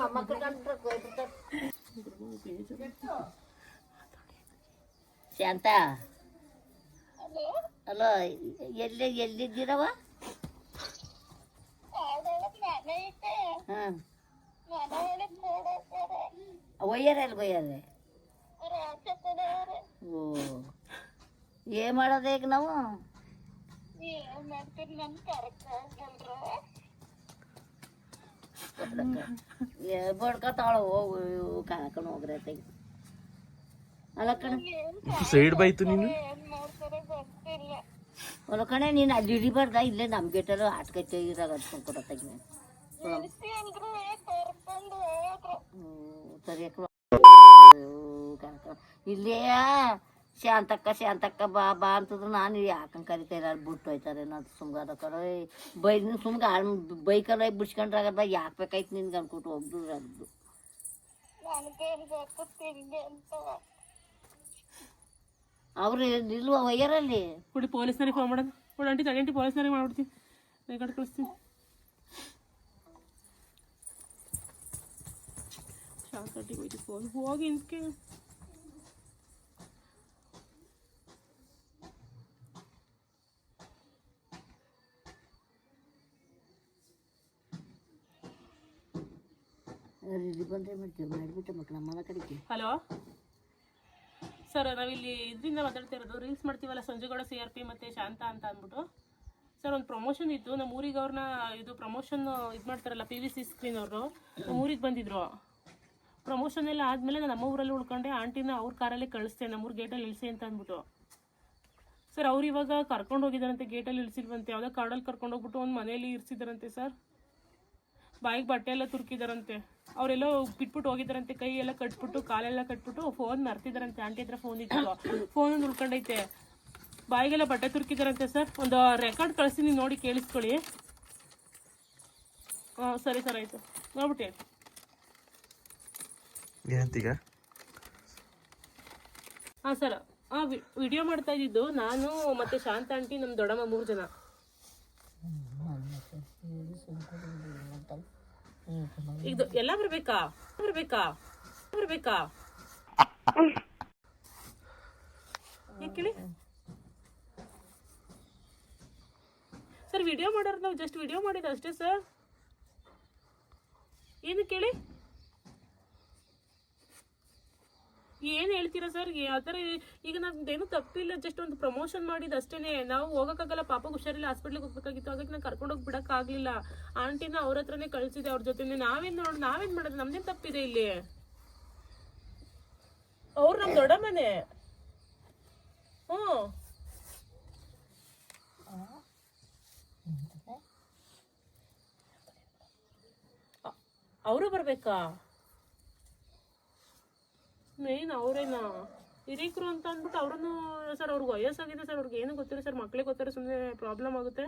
ನಮ್ಮ ಶಾಂತ? ಅಲೋ, ಎಲ್ಲಿ ಎಲ್ಲಿದ್ದೀರವ ಹಾಂ. ಒಯ್ಯಾರ ಎಲ್ಲಿ ಒಯ್ಯಾರೆ? ಓ. ಏನ್ ಮಾಡೋದು ಈಗ ನಾವು? ಬಡ್ಕೊತಾಳ ಹೋಗು ಕಳ್ಕೊಂಡು ಹೋಗ್ರೆ ತೆಗಿ ಅಲ್ಲ ಕಣ ಸೈಡ್ ಬೈತು ನೀನು? ಅಲ್ಲ ಕಣೆ ನೀನು ಅಲ್ಲಿ ಹಿಡಿಬಾರ್ದ ಇಲ್ಲೇ ನಮ್ಮ ಗೇಟಲ್ಲಿ ಆಟ ಇರಾಗ ಹಚ್ಕೊಂಡು ಕೊಡೋ ತೆಗಿ ಸರಿ ಇಲ್ಲೇ ಶಾಂತಕ್ಕ ಶಾಂತಕ್ಕ ಬಾ ಬಾ ಅಂತಂದ್ರೆ ನಾನು ಯಾಕಂಗೆ ಕರಿತಾ ಅಲ್ಲಿ ಬಿಟ್ಟು ಹೋಯ್ತಾರೆ ನಾನು ಸುಮ್ಗಾದ ಕರ. ಬೈ ಸುಮ್ಗೆ ಬೈಕಲ್ಲ ಬಿಡ್ಸ್ಕೊಂಡ್ರಾಗದ ಯಾಕೆ ಬೇಕಾಯ್ತು ನಿನ್ಗೆ ಅನ್ಕೊಟ್ಟು ಹೋಗ್ದು ಅದು ಅವ್ರು ನಿಲ್ವ ಒಯ್ಯರಲ್ಲಿ ಕುಡಿ ಪೊಲೀಸ್ನರಿಗೆ ಫೋನ್ ಮಾಡೋದು ಕೊಡು ಆಂಟಿ ತಗೊಂಡು ಪೊಲೀಸ್ನರಿಗೆ ಮಾಡ್ಬಿಡ್ತೀನಿ. ಬೇಕಾದ್ರೆ ಕಳಿಸ್ತೀನಿ. ಶಾಂತಿ ಹೋಯ್ತು ಫೋನ್ ಹೋಗಿ ಹಲೋ? ಸರ್, ನಾವಿಲ್ಲಿ ಇದರಿಂದ ಮಾತಾಡ್ತಾ ಇರೋದು ರೀಲ್ಸ್ ಮಾಡ್ತೀವಲ್ಲ, ಸಂಜುಗೌಡ ಸಿ ಆರ್ ಪಿ ಮತ್ತು ಶಾಂತ ಅಂತ ಅಂದ್ಬಿಟ್ಟು. ಸರ್, ಒಂದು ಪ್ರಮೋಷನ್ ಇತ್ತು, ನಮ್ಮ ಊರಿಗೆ ಅವ್ರನ್ನ ಇದು ಪ್ರಮೋಷನ್ ಇದು ಮಾಡ್ತಾರಲ್ಲ ಪಿ ವಿ ಸಿ ಸ್ಕ್ರೀನ್ ಅವರು ನಮ್ಮ ಊರಿಗೆ ಬಂದಿದ್ರು. ಪ್ರಮೋಷನ್ ಎಲ್ಲ ಆದಮೇಲೆ ನಾನು ನಮ್ಮ ಊರಲ್ಲಿ ಉಳ್ಕೊಂಡೆ, ಆಂಟಿನ ಅವ್ರ ಕಾರಲ್ಲಿ ಕಳಿಸ್ತೇನೆ ನಮ್ಮೂರು ಗೇಟಲ್ಲಿ ಇಳಿಸಿ ಅಂತ ಅಂದ್ಬಿಟ್ಟು. ಸರ್, ಅವ್ರು ಇವಾಗ ಕರ್ಕೊಂಡು ಹೋಗಿದ್ದಾರಂತೆ ಗೇಟಲ್ಲಿ ಇಳಿಸಿಲ್ವಂತೆ, ಯಾವುದೋ ಕಾರ್ಡಲ್ಲಿ ಕರ್ಕೊಂಡು ಹೋಗ್ಬಿಟ್ಟು ಒಂದು ಮನೆಯಲ್ಲಿ ಇರಿಸಿದಾರಂತೆ, ಸರ್. ಬಾಯಿಗೆ ಬಟ್ಟೆ ಎಲ್ಲ ತುರ್ಕಿದಾರಂತೆ. ಅವರೆಲ್ಲೋ ಬಿಟ್ಬಿಟ್ಟು ಹೋಗಿದಾರಂತೆ ಕೈ ಎಲ್ಲ ಕಟ್ಬಿಟ್ಟು ಕಾಲೆಲ್ಲ ಕಟ್ಬಿಟ್ಟು ಫೋನ್ ಮರ್ತಿದಾರಂತೆ ಆಂಟಿ ಹತ್ರ ಫೋನ್ ಇತ್ತು ಫೋನ್ ಉಳ್ಕೊಂಡೈತೆ. ಬಾಯಿಗೆಲ್ಲ ಬಟ್ಟೆ ತುರ್ಕಿದಾರಂತೆ ಸರ್. ಒಂದು ರೆಕಾರ್ಡ್ ಕಳಿಸ್ತೀನಿ ನೋಡಿ ಕೇಳಿಸ್ಕೊಳ್ಳಿ. ಹಾಂ ಸರಿ ಸರ್ ಆಯಿತು. ನೋಡ್ಬಿಟ್ಟು ಹೇಳಿ. ಏನಂತೀಗ? ಹಾಂ ಸರ್. ಹಾಂ ವಿಡಿಯೋ ಮಾಡ್ತಾ ಇದ್ದಿದ್ದು ನಾನು ಮತ್ತೆ ಶಾಂತ ಆಂಟಿ ನಮ್ಮ ದೊಡ್ಡಮ್ಮ ಮೂರು ಜನ. ಇದು ಎಲ್ಲ ಬರ್ಬೇಕಾ? ಬರ್ಬೇಕಾ? ಬರ್ಬೇಕಾ? ಕೇಳಿ? ಸರ್ ವಿಡಿಯೋ ಮಾಡೋರು ನಾವು ಜಸ್ಟ್ ವಿಡಿಯೋ ಮಾಡಿದ್ದು ಅಷ್ಟೇ ಸರ್ ಏನು ಕೇಳಿ? ಏನು ಹೇಳ್ತೀರಾ ಸರ್? ಆ ಥರ ಈಗ ನಮ್ದೇನು ತಪ್ಪಿಲ್ಲ ಜಸ್ಟ್ ಒಂದು ಪ್ರಮೋಷನ್ ಮಾಡಿದ್ದು ಅಷ್ಟೇನೆ. ನಾವು ಹೋಗೋಕ್ಕಾಗಲ್ಲ, ಪಾಪ ಹುಷಾರಿಲ್ಲ ಹಾಸ್ಪಿಟ್ಲಿಗೆ ಹೋಗ್ಬೇಕಾಗಿತ್ತು. ಹಾಗಾಗಿ ನಾನು ಕರ್ಕೊಂಡೋಗಿ ಬಿಡೋಕ್ಕಾಗಲಿಲ್ಲ. ಆಂಟಿನ ಅವ್ರ ಹತ್ರನೇ ಕಳಿಸಿದೆ ಅವ್ರ ಜೊತೆ ನಾವೇನು ನೋಡ್, ನಾವೇನು ಮಾಡೋದು? ನಮ್ದೇನು ತಪ್ಪಿದೆ ಇಲ್ಲಿ? ಅವ್ರು ದೊಡ್ಡ ಮನೆ. ಹ್ಞೂ. ಅವರು ಬರ್ಬೇಕಾ? ಮೇನ್ ಅವರೇನಾ? ಹಿರೀಕರು ಅಂತ ಅಂದ್ಬಿಟ್ಟು ಅವ್ರನ್ನು ಸರ್ ಅವ್ರಿಗೆ ವಯಸ್ಸಾಗಿದೆ ಸರ್, ಅವ್ರಿಗೆ ಏನು ಗೊತ್ತಿಲ್ಲ ಸರ್, ಮಕ್ಳಿಗೆ ಗೊತ್ತಿರೋ ಸುಮ್ಮನೆ ಪ್ರಾಬ್ಲಮ್ ಆಗುತ್ತೆ.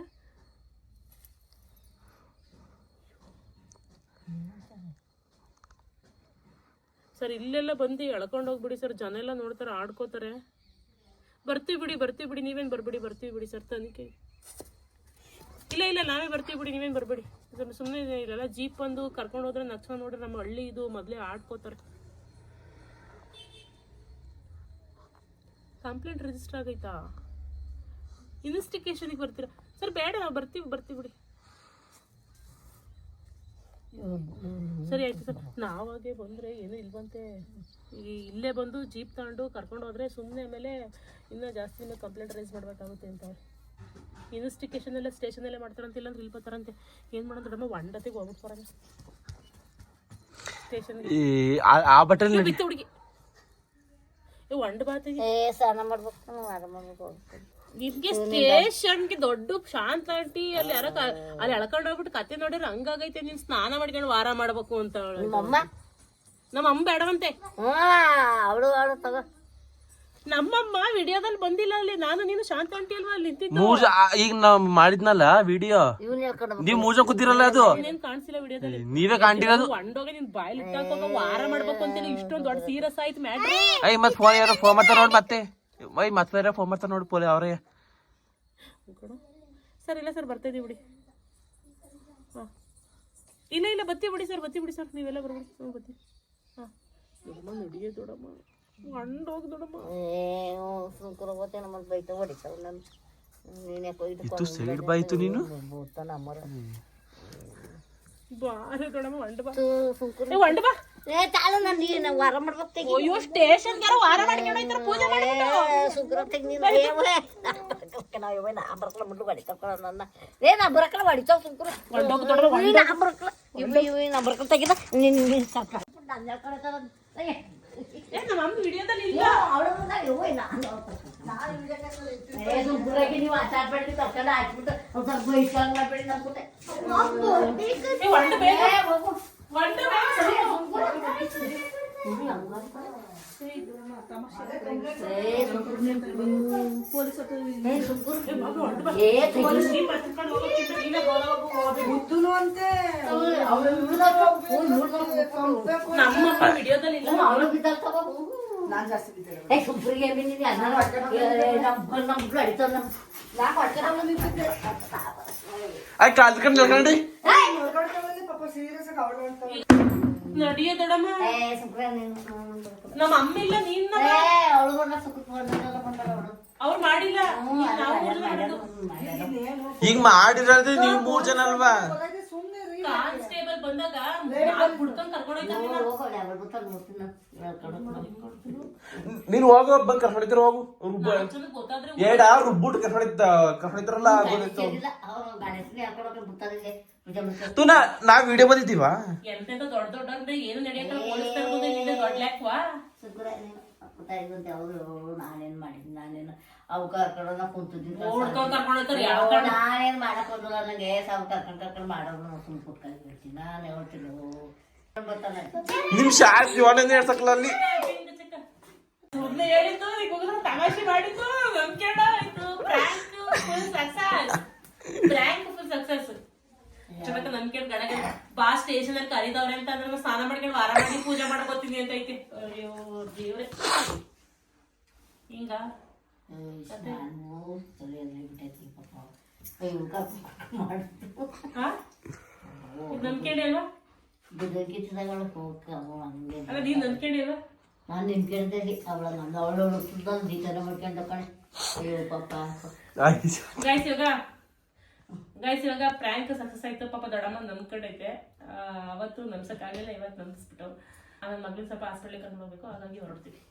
ಸರ್, ಇಲ್ಲೆಲ್ಲ ಬಂದು ಎಳ್ಕೊಂಡು ಹೋಗ್ಬಿಡಿ ಸರ್, ಜನ ಎಲ್ಲ ನೋಡ್ತಾರೆ, ಆಡ್ಕೋತಾರೆ. ಬರ್ತೀವಿ ಬಿಡಿ ಬರ್ತೀವಿ ಬಿಡಿ, ನೀವೇನು ಬರ್ಬಿಡಿ, ಬರ್ತೀವಿ ಬಿಡಿ ಸರ್, ತನಿಖೆ. ಇಲ್ಲ ಇಲ್ಲ, ನಾವೇ ಬರ್ತೀವಿ ಬಿಡಿ, ನೀವೇನು ಬರ್ಬೇಡಿ. ಸುಮ್ಮನೆ ಇಲ್ಲೆಲ್ಲ ಜೀಪ್ ಬಂದು ಕರ್ಕೊಂಡು ಹೋದ್ರೆ ನಕ್ಷ ನೋಡ್ರೆ ನಮ್ಮ ಹಳ್ಳಿ ಇದು ಮೊದಲೇ ಆಡ್ಕೋತಾರೆ. ಕಂಪ್ಲೇಂಟ್ ರಿಜಿಸ್ಟರ್ ಆಗೈತಾ? ಇನ್ವೆಸ್ಟಿಗೇಷನಿಗೆ ಬರ್ತೀರಾ? ಸರ್ ಬೇಡ ನಾವು ಬರ್ತೀವಿ ಬರ್ತೀವಿ ಬಿಡಿ. ಸರಿ ಆಯ್ತು ಸರ್. ನಾವಾಗೆ ಬಂದರೆ ಏನೂ ಇಲ್ವಂತೆ. ಈ ಇಲ್ಲೇ ಬಂದು ಜೀಪ್ ತಗೊಂಡು ಕರ್ಕೊಂಡು ಹೋದ್ರೆ ಸುಮ್ಮನೆ ಆಮೇಲೆ ಇನ್ನೂ ಜಾಸ್ತಿ ಇನ್ನೂ ಕಂಪ್ಲೇಂಟ್ ರೈಸ್ ಮಾಡಬೇಕಾಗುತ್ತೆ ಅಂತ. ಇನ್ವೆಸ್ಟಿಗೇಷನ್ ಎಲ್ಲ ಸ್ಟೇಷನಲ್ಲೇ ಮಾಡ್ತಾರಂತೆ ಇಲ್ಲಾಂದ್ರೆ ಇಲ್ಲಿ ಬರ್ತಾರಂತೆ. ಏನು ಮಾಡೋದು ದೊಡ್ಡಮ್ಮ ಒಂಡತಿಗೆ ಹೋಗ್ಬಿಟ್ಟು ಬರೋಣ. ಸ್ಟೇಷನ್ಗೆ ಈ ಆ- ಬಟ್ಟೆ ಹುಡುಗಿ. ಒಂಡ್ ಬಾತಿಗೆ ಏ ಸ್ನಾನ ಮಾಡ್ಬೇಕು ನಾನು ಆರಾಮ ಮಾಡ್ಬೇಕು ನಿಮ್ಗೆ ಸ್ಟೇಷನ್ಗೆ ದೊಡ್ಡ ಶಾಂತ ಆಂಟಿ ಅಲ್ಲಿ ಯಾರ ಅಲ್ಲಿ ಎಳ್ಕೊಂಡು ಹೋಗ್ಬಿಟ್ಟು ಕತೆ ನೋಡಿದ್ರೆ ಹಂಗಾಗೈತೆ ನೀನ್ ಸ್ನಾನ ಮಾಡ್ಕೊಂಡು ವಾರ ಮಾಡ್ಬೇಕು ಅಂತ ನಮ್ಮ ಅಮ್ಮ ಬೇಡವಂತೆ. ಅವಳು ಅವಳು ತಗೋ. ನಮ್ಮಮ್ಮ ವಿಡಿಯೋದಲ್ಲಿ ಬಂದಿಲ್ಲ ಅಲ್ಲಿ. ನಾನು ನೀನು ಶಾಂತ ಆಂಟಿ ಅಲ್ವಾ ಅಲ್ಲಿ ನಿಂತಿದ್ದು? ಮೂಜ ಈಗ ನಾವ್ ಮಾಡಿದ್ನಲ್ಲ ವಿಡಿಯೋ ನೀವು ಮೂಜ ಕೂತಿರಲ್ಲ ಅದು? ಏನ್ ಕಾಣಿಸಿಲ್ಲ ವಿಡಿಯೋದಲ್ಲಿ. ನೀವೇ ಕಾಣ್ತಿರೋದು? ಒಂಡೋಗಿ ನಿನ್ ಬಾಯಲ್ಲಿ ಇಟ್ಟಾಕ ವಾರ ಮಾಡ್ಬೇಕು ಅಂತೇಳಿ ಇಷ್ಟೊಂದು ದೊಡ್ಡ ಸೀರಿಯಸ್ ಆಯ್ತು ಮ್ಯಾಟ್ರಿ ಐ ಮತ್ ಫೋನ್ ಯಾರೋ ಫೋನ್ ಮಾಡ್ತಾರ ನೋಡಿ ಮತ್ತೆ. ಐ ಮತ್ತೆ ಯಾರೋ ಫೋನ್ ಮಾಡ್ತಾರ ನೋಡಿ ಪೋಲೆ ಅವರೇ. ಸರ್ ಇಲ್ಲ ಸರ್ ಬರ್ತಾ ಬಿಡಿ. ಹಾಂ. ಇಲ್ಲ ಇಲ್ಲ ಬತ್ತಿ ಬಿಡಿ ಸರ್ ಬತ್ತಿ ಬಿಡಿ ಸರ್. ನೀವೆಲ್ಲ ಬರ್ಬಿಡಿ. ಹ್ಞೂ ಬತ್ತಿ. ಹಾಂ. ನಡಿಯೇ ದೊಡ್ಡಮ್ಮ ಒಂಡೋಗಿ ದೊಡ್ಡಮ್ಮ ಸುಂಕರ ಬೈತ ಹೊಡಿತಾವ ನಾನು ನೀನೇ ಇದು ಸೈಡ್ ಬಾಯ್ತು ನೀನು? ಭೂತ ನಮ್ಮರ ಬಾರಿ ದೊಡ್ಡಮ್ಮ ಒಂಡ ಬಾ. ಸುಂಕರ ಏ ಒಂಡ ಬಾ. ಏ ತಾಳು ನಾನು ನೀನು ವಾರ ಮಾಡ್ಬೇಕು ತೆಗಿ. ಅಯ್ಯೋ ಸ್ಟೇಷನ್ ವಾರ ಮಾಡ್ಕೊಂಡು ಹೋಯ್ತಾರ ಪೂಜೆ ಮಾಡಿ ಸುಂಕರ ತೆಗಿ ನೀನು. ನಾ ಬರ್ಕಲ ಹೊಡಿತಾವ ನನ್ನ ಏ ನಾ ಬರಕಲ ಹೊಡಿತಾವ ಸುಂಕರ ನಾ ಬರಕಲ ಇವ್ ಇವ್ ನಾ ಬರಕಲ ತೆಗಿದ. ನಿನ್ನ ನಿನ್ ಸಾಕ. ನಾನು ಹೇಳ್ಕೊಳ್ತಾರ ಏ ನಮ್ಮ ಅಮ್ಮ ವಿಡಿಯೋದಲ್ಲಿ ಇಲ್ಲ. ಅವಳು ಮುಂದೆ ಇವ್ ನಾನು ಏ ಸುಂಕರಾಗಿ ನೀವು ಆಚಾಡ್ಬೇಡಿ ನಮ್ಮ ವಿಡಿಯೋದಲ್ಲಿ ಇಲ್ಲ. ಅವಳು ಬಿದ್ದಾರ ತಗೋ. ಏ ಸುಬ್ರಿಗೆ ಬಿಂದಿನಿ ಅನ್ನ ನಮ್ಮ ನಮ್ಮ ಅಡಿತಾವ ನಮ್ಮ ನಾ ಕಾಲ್ಕಂಡ್ ನಡಿಯೇ ಏ ನೀನು ನಮ್ಮ ಅಮ್ಮ ಇಲ್ಲ ನೀನ್ ಏ ಅವಳು ಬಂದ ಸುಖ ಬಂದಲ್ಲ ಬಂದಲ್ಲ ಅವಳು. ಅವ್ರು ಮಾಡಿಲ್ಲ. ಈಗ ನಾವು ಮೂರ್ ಜನ ಮಾಡೋದು. ಈಗ ಮಾಡಿರೋದು ನೀವ್ ಮೂರ್ ಜನ ಅಲ್ವಾ? ಕಾನ್ಸ್ಟೇಬಲ್ ಬಂದಾಗ ನಾನ್ ಹುಡ್ಕೊಂಡ್ ಕರ್ಕೊಂಡ್ ಹೋಗೋ ಬಂದ್ ಕರ್ಕೊಂಡಿದ್ರ ಹೋಗು. ರುಬ್ಬ. ಗೊತ್ತಾದ್ರೆ ಏಡ ರುಬ್ಬಿಟ್ಟು ಕರ್ಕೊಂಡಿದ್ದ ಕರ್ಕೊಂಡಿದ್ರಲ್ಲ ಆಗೋದಿತ್ತು ತು ನಾ ನಾವ್ ವಿಡಿಯೋ ಬಂದಿದ್ದೀವಾ? ಎಂತೆಂತ ದೊಡ್ಡ ದೊಡ್ಡ ಅಂದ್ರೆ ಏನು ದೊಡ್ಡ ಲೆಕ್ವಾ ಗೊತ್ತಾಯ್ತಂತೆ ಅವರು ನಾನೇನು ಮಾಡಿದ್ನಿ ನಾನೇನು ಅವು ಕರ್ಕೊಂಡು ನಾ ಕುಂತಿದ್ದೀನಿ ನಾನೇನು ಕರ್ಕೊಂಡ್ ಹೋಗ್ತಾರೆ ಯಾವ ಅಯ್ಯೋ, ನಾನೇನ್ ಮಾಡಕ್ ಹೋಗಲ್ಲ ನನಗೆ ಸಾವು ಕರ್ಕೊಂಡು ಕರ್ಕೊಂಡು ಮಾಡೋದು ಸುಮ್ಮನೆ ಸುಮ್ ಕುತ್ಕೊಂಡು ಬಿಡ್ತೀನಿ ನಾನು ಹೇಳ್ತೀನಿ ಬರ್ತಾನೆ ನಿಮ್ ಶಾಲೆ ಶಿವಾನಂದ ಹೇಳ್ಸಕ್ಲ ಅಲ್ಲಿ. ಸುಮ್ನೆ ಹೇಳಿದ್ದು ಈಗ ತಮಾಷೆ ಮಾಡಿದ್ದು ನಂಬ್ಕೊಂಡ ಆಯ್ತು prank full success prank full success ಚಮಕ ನಂಬ್ಕೊಂಡ್ ಗಡಗ ಬಾ ಸ್ಟೇಷನ್ ಅಲ್ಲಿ ಕರೀದವ್ರೆ ಅಂತ ಅಂದ್ರೆ ಸ್ನಾನ ಮಾಡ್ಕೊಂಡು ವಾರ ಮಾಡಿ ಪೂಜೆ ಮಾಡ್ಕೋತೀನಿ ಅಂತ ಐತಿ. ಅಯ್ಯೋ ದೇವ್ರೆ. ಹಿಂಗ? ನಾನು ಇದ್ ಅಲ್ವಾ? ಅಲ್ಲ ನೀನ್ ನಂಬ್ಕೊಂಡೆ ಅಲ್ವಾ? ನಾನು ನಿಮ್ ಕೇಳ್ದಲ್ಲಿ ಅವಳ ನನ್ನ ಅವಳು ಸುದ್ದಂದು ಈ ಥರ ಮಾಡ್ಕೊಂಡು ಕಣೆ ಅಯ್ಯೋ ಪಾಪ. ಗೈಸ್ ಇವಾಗ ಗೈಸ್ ಇವಾಗ ಪ್ರ್ಯಾಂಕ್ ಸಕ್ಸಸ್ ಆಯ್ತು. ಪಾಪ ದೊಡ್ಡಮ್ಮ ನಂಬ್ಕೊಂಡೈತೆ ಐತೆ ಅವತ್ತು ಆಗಿಲ್ಲ ಇವತ್ತು ನಂಬಿಸ್ಬಿಟ್ಟು. ಆಮೇಲೆ ಮಗ್ಳಿಗೆ ಸ್ವಲ್ಪ ಹಾಸ್ಪಿಟ್ಲಿಗೆ ಕರ್ಕೊಂಡು ಹೋಗ್ಬೇಕು ಹಾಗಾಗಿ ಹೊರಡ್ತೀವಿ.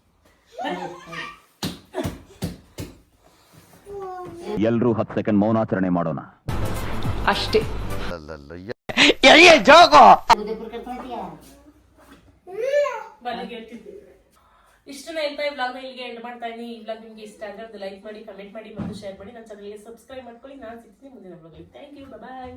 ಎಲ್ರೂ ಹತ್ತು ಸೆಕೆಂಡ್ ಮೌನಾಚರಣೆ ಮಾಡೋಣ. ಅಷ್ಟೇ. ಜೋಗೋ ಹೇಳ್ತಿದ್ವಿ ಇಷ್ಟನ್ನ ಹೇಳ್ತಾ ಈ ವ್ಲಾಗ್ನ ಇಲ್ಲಿಗೆ ಎಂಡ್ ಮಾಡ್ತಾ ಇದ್ದೀನಿ. ಈ ಬ್ಲಾಗ್ ನಿಮಗೆ ಇಷ್ಟ ಆದರೆ ಅದು ಲೈಕ್ ಮಾಡಿ ಕಮೆಂಟ್ ಮಾಡಿ ಮತ್ತು ಶೇರ್ ಮಾಡಿ. ನನ್ನ ಚಾನಲ್ಗೆ ಸಬ್ಸ್ಕ್ರೈಬ್ ಮಾಡ್ಕೊಳ್ಳಿ. ನಾನು ಸಿಗ್ತೀನಿ ಮುಂದಿನ ವ್ಲಾಗಲ್ಲಿ ಥ್ಯಾಂಕ್ ಯು ಬಾಯ್